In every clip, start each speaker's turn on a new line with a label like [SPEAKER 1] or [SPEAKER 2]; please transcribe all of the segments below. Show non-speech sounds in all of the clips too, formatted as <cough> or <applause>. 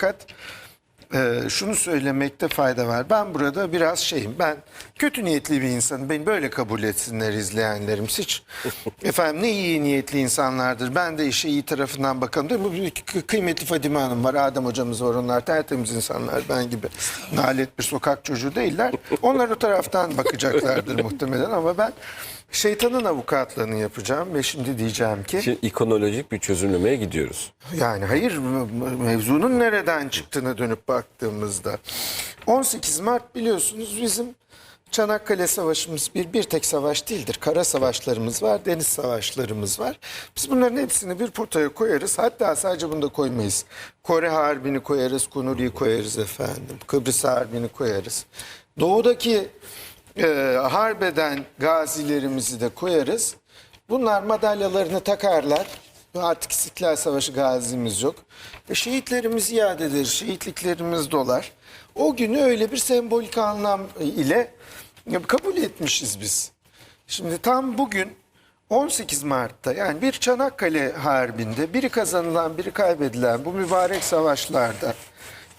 [SPEAKER 1] Fakat e, şunu söylemekte fayda var. Ben burada biraz şeyim. Ben kötü niyetli bir insanım. Beni böyle kabul etsinler izleyenlerim. Hiç <laughs> efendim ne iyi niyetli insanlardır. Ben de işe iyi tarafından bakalım. Değil mi? Bu kıymetli Fadime Hanım var. Adem hocamız var. Onlar tertemiz insanlar. Ben gibi nalet bir sokak çocuğu değiller. Onlar o taraftan bakacaklardır muhtemelen ama ben şeytanın avukatlığını yapacağım ve şimdi diyeceğim ki
[SPEAKER 2] Şimdi ikonolojik bir çözümlemeye gidiyoruz.
[SPEAKER 1] yani hayır mevzunun nereden çıktığına dönüp baktığımızda 18 Mart biliyorsunuz bizim Çanakkale Savaşımız bir bir tek savaş değildir. Kara savaşlarımız var, deniz savaşlarımız var. Biz bunların hepsini bir potaya koyarız. Hatta sadece bunu da koymayız. Kore Harbi'ni koyarız, Kunuri'yi koyarız efendim. Kıbrıs Harbi'ni koyarız. Doğudaki e, harbeden gazilerimizi de koyarız. Bunlar madalyalarını takarlar. Artık İstiklal Savaşı gazimiz yok. E, şehitlerimiz iade ederiz, şehitliklerimiz dolar. O günü öyle bir sembolik anlam ile kabul etmişiz biz. Şimdi tam bugün 18 Mart'ta yani bir Çanakkale Harbi'nde biri kazanılan biri kaybedilen bu mübarek savaşlarda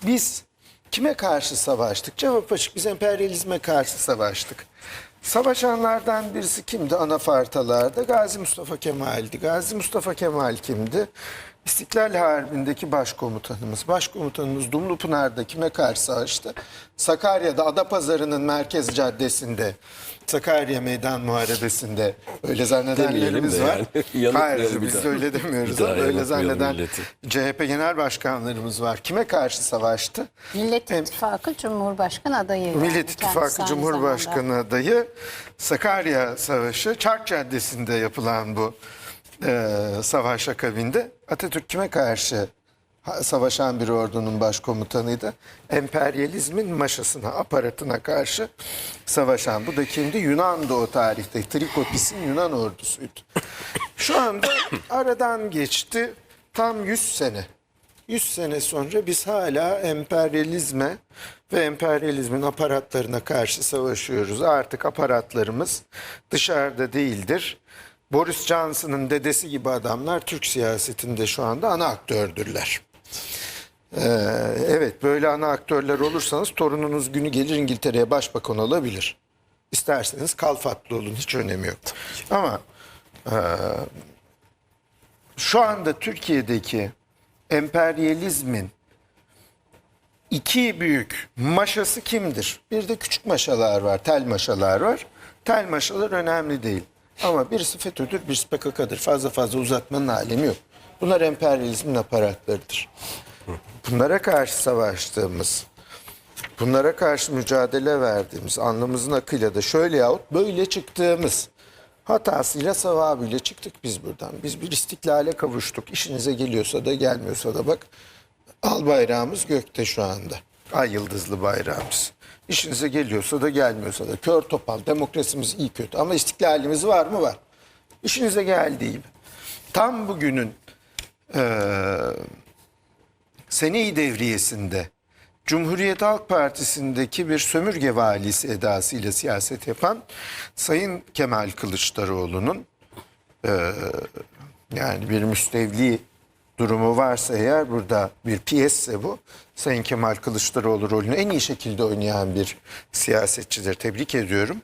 [SPEAKER 1] biz kime karşı savaştık? Cevap açık biz emperyalizme karşı savaştık. Savaşanlardan birisi kimdi anafartalarda? Gazi Mustafa Kemal'di. Gazi Mustafa Kemal kimdi? İstiklal Harbi'ndeki başkomutanımız. Başkomutanımız Dumlupınar'da kime karşı savaştı? Sakarya'da Adapazarı'nın merkez caddesinde Sakarya Meydan Muharebesi'nde öyle zannedenlerimiz var.
[SPEAKER 2] yani. <laughs>
[SPEAKER 1] Hayır
[SPEAKER 2] bir
[SPEAKER 1] biz
[SPEAKER 2] daha.
[SPEAKER 1] öyle demiyoruz. Ama öyle zanneden
[SPEAKER 2] milleti.
[SPEAKER 1] CHP genel başkanlarımız var. Kime karşı savaştı?
[SPEAKER 3] Millet
[SPEAKER 1] Hem-
[SPEAKER 3] İttifakı Cumhurbaşkanı adayı. yani
[SPEAKER 1] Millet
[SPEAKER 3] kendisi
[SPEAKER 1] İttifakı Cumhurbaşkanı adayı Sakarya Savaşı Çark Caddesi'nde yapılan bu e, savaş akabinde Atatürk kime karşı savaşan bir ordunun başkomutanıydı? Emperyalizmin maşasına, aparatına karşı savaşan. Bu da kimdi? Yunan'dı o tarihte. Trikopis'in Yunan ordusuydu. Şu anda <coughs> aradan geçti tam 100 sene. 100 sene sonra biz hala emperyalizme ve emperyalizmin aparatlarına karşı savaşıyoruz. Artık aparatlarımız dışarıda değildir. Boris Johnson'ın dedesi gibi adamlar Türk siyasetinde şu anda ana aktördürler. Ee, evet böyle ana aktörler olursanız torununuz günü gelir İngiltere'ye başbakan olabilir. İsterseniz kalfatlı olun hiç önemi yok. Ama şu anda Türkiye'deki emperyalizmin iki büyük maşası kimdir? Bir de küçük maşalar var, tel maşalar var. Tel maşalar önemli değil. Ama birisi FETÖ'dür, birisi PKK'dır. Fazla fazla uzatmanın alemi yok. Bunlar emperyalizmin aparatlarıdır. Bunlara karşı savaştığımız, bunlara karşı mücadele verdiğimiz, alnımızın akıyla da şöyle yahut böyle çıktığımız hatasıyla sevabıyla çıktık biz buradan. Biz bir istiklale kavuştuk. İşinize geliyorsa da gelmiyorsa da bak al bayrağımız gökte şu anda. Ay yıldızlı bayrağımız. İşinize geliyorsa da gelmiyorsa da kör topal demokrasimiz iyi kötü ama istiklalimiz var mı var. İşinize geldiği gibi. Tam bugünün eee seneyi devriyesinde Cumhuriyet Halk Partisi'ndeki bir sömürge valisi edasıyla siyaset yapan Sayın Kemal Kılıçdaroğlu'nun eee, yani bir müstevli durumu varsa eğer burada bir piyesse bu. Sayın Kemal Kılıçdaroğlu rolünü en iyi şekilde oynayan bir siyasetçidir. Tebrik ediyorum.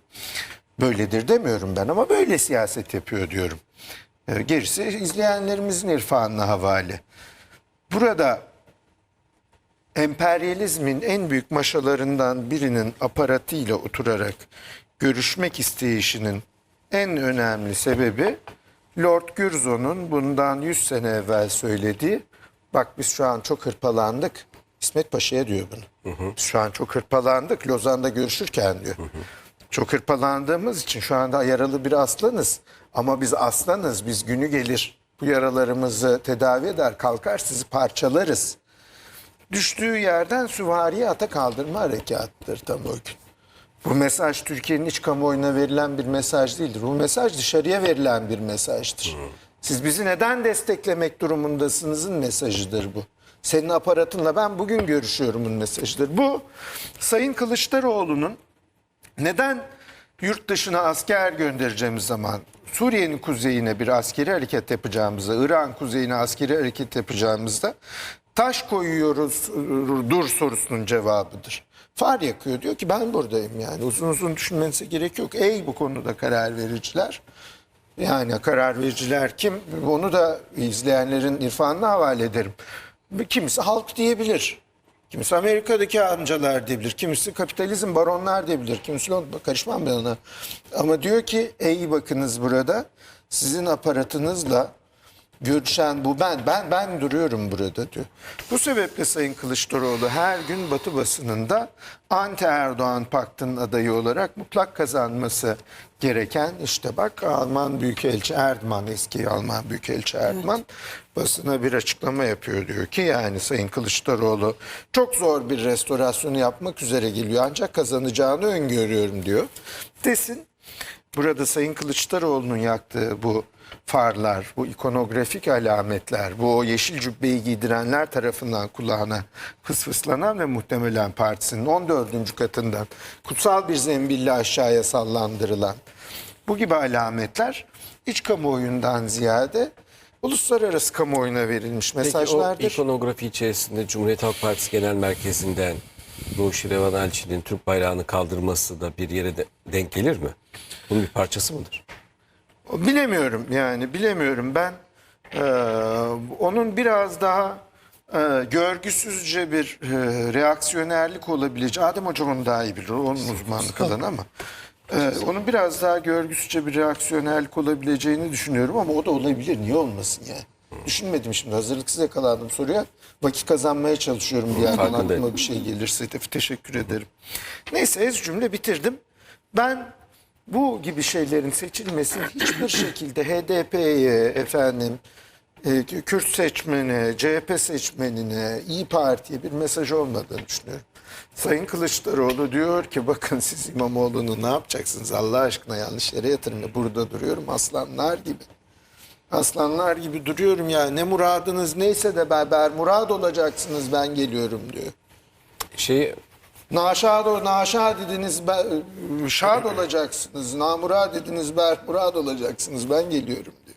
[SPEAKER 1] Böyledir demiyorum ben ama böyle siyaset yapıyor diyorum. Eee, gerisi izleyenlerimizin irfanına havale. Burada emperyalizmin en büyük maşalarından birinin aparatıyla oturarak görüşmek isteyişinin en önemli sebebi Lord Curzon'un bundan 100 sene evvel söylediği bak biz şu an çok hırpalandık. İsmet Paşa'ya diyor bunu. Biz şu an çok hırpalandık. Lozan'da görüşürken diyor. Çok hırpalandığımız için şu anda yaralı bir aslanız. Ama biz aslanız. Biz günü gelir bu yaralarımızı tedavi eder kalkar sizi parçalarız düştüğü yerden süvariye ata kaldırma harekatıdır tam o gün. Bu mesaj Türkiye'nin iç kamuoyuna verilen bir mesaj değildir. Bu mesaj dışarıya verilen bir mesajdır. Siz bizi neden desteklemek durumundasınızın mesajıdır bu. Senin aparatınla ben bugün görüşüyorumun mesajıdır. Bu Sayın Kılıçdaroğlu'nun neden yurt dışına asker göndereceğimiz zaman Suriye'nin kuzeyine bir askeri hareket yapacağımızda, İran kuzeyine askeri hareket yapacağımızda taş koyuyoruz dur sorusunun cevabıdır. Far yakıyor diyor ki ben buradayım yani uzun uzun düşünmenize gerek yok. Ey bu konuda karar vericiler. Yani karar vericiler kim? Onu da izleyenlerin irfanına havale ederim. Kimisi halk diyebilir. Kimisi Amerika'daki amcalar diyebilir. Kimisi kapitalizm baronlar diyebilir. Kimisi Londra karışmam ben ona. Ama diyor ki ey bakınız burada sizin aparatınızla görüşen bu ben. Ben ben duruyorum burada diyor. Bu sebeple Sayın Kılıçdaroğlu her gün Batı basınında anti Erdoğan paktının adayı olarak mutlak kazanması gereken işte bak Alman Büyükelçi Erdman eski Alman Büyükelçi Erdman basına bir açıklama yapıyor diyor ki yani Sayın Kılıçdaroğlu çok zor bir restorasyonu yapmak üzere geliyor ancak kazanacağını öngörüyorum diyor. Desin Burada Sayın Kılıçdaroğlu'nun yaktığı bu farlar, bu ikonografik alametler, bu o yeşil cübbeyi giydirenler tarafından kulağına fısfıslanan ve muhtemelen partisinin 14. katından kutsal bir zembille aşağıya sallandırılan bu gibi alametler iç kamuoyundan ziyade uluslararası kamuoyuna verilmiş
[SPEAKER 2] Peki o
[SPEAKER 1] mesajlardır.
[SPEAKER 2] ikonografi içerisinde Cumhuriyet Halk Partisi Genel Merkezi'nden Nuşirevan Elçi'nin Türk bayrağını kaldırması da bir yere de denk gelir mi? Bunun bir parçası mıdır?
[SPEAKER 1] Bilemiyorum yani bilemiyorum ben eee, onun biraz daha eee, görgüsüzce bir eee, reaksiyonerlik olabileceği Adem Hocam onu daha iyi bilir onun uzmanlık alanı ama eee, onun biraz daha görgüsüzce bir reaksiyonerlik olabileceğini düşünüyorum ama o da olabilir niye olmasın yani. Düşünmedim şimdi hazırlıksız yakalandım soruya vakit kazanmaya çalışıyorum bir yandan
[SPEAKER 2] Farkındayım.
[SPEAKER 1] aklıma bir şey gelirse de teşekkür ederim. Neyse ez cümle bitirdim. Ben bu gibi şeylerin seçilmesi hiçbir şekilde HDP'ye efendim e, Kürt seçmeni, CHP seçmenine, İyi Parti'ye bir mesaj olmadığını düşünüyorum. Sayın Kılıçdaroğlu diyor ki bakın siz İmamoğlu'nu ne yapacaksınız Allah aşkına yanlış yere yatırın. Burada duruyorum aslanlar gibi. Aslanlar gibi duruyorum ya ne muradınız neyse de berber murad olacaksınız ben geliyorum diyor.
[SPEAKER 2] Şeyi
[SPEAKER 1] Naşad o naşad dediniz be- şad olacaksınız. Namurad dediniz bermurad olacaksınız. Ben geliyorum diyor.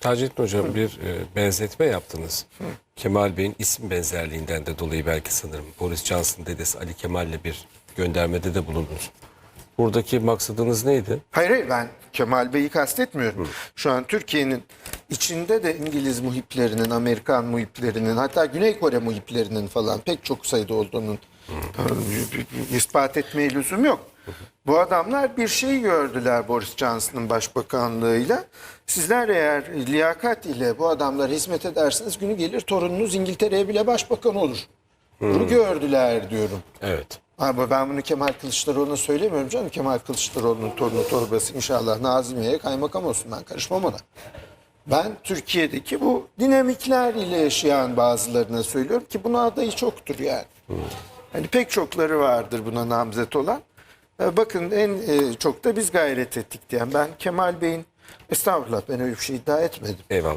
[SPEAKER 2] Taceddin Hocam bir e, benzetme yaptınız. Kemal Bey'in isim benzerliğinden de dolayı belki sanırım Boris Johnson dedesi Ali Kemal'le bir göndermede de bulundunuz. Buradaki maksadınız neydi?
[SPEAKER 1] Hayır hayır ben Kemal Bey'i kastetmiyorum. Şu an Türkiye'nin içinde de İngiliz muhiplerinin, Amerikan muhiplerinin hatta Güney Kore muhiplerinin falan pek çok sayıda olduğunun e, ispat etmeye lüzum yok. Bu adamlar bir şey gördüler Boris Johnson'ın başbakanlığıyla. Sizler eğer liyakat ile bu adamlara hizmet ederseniz günü gelir torununuz İngiltere'ye bile başbakan olur. Bunu gördüler diyorum.
[SPEAKER 2] Evet.
[SPEAKER 1] Ama ben bunu Kemal Kılıçdaroğlu'na söylemiyorum canım. Kemal Kılıçdaroğlu'nun torunu torbası inşallah Nazimiye'ye kaymakam olsun ben karışmam ona. Ben Türkiye'deki bu dinamikler ile yaşayan bazılarına söylüyorum ki buna adayı çoktur yani. Hani pek çokları vardır buna namzet olan. E, Bakın en e, çok da biz gayret ettik diyen. Ben Kemal Bey'in estağfurullah ben öyle bir şey iddia etmedim.
[SPEAKER 2] Eyvallah.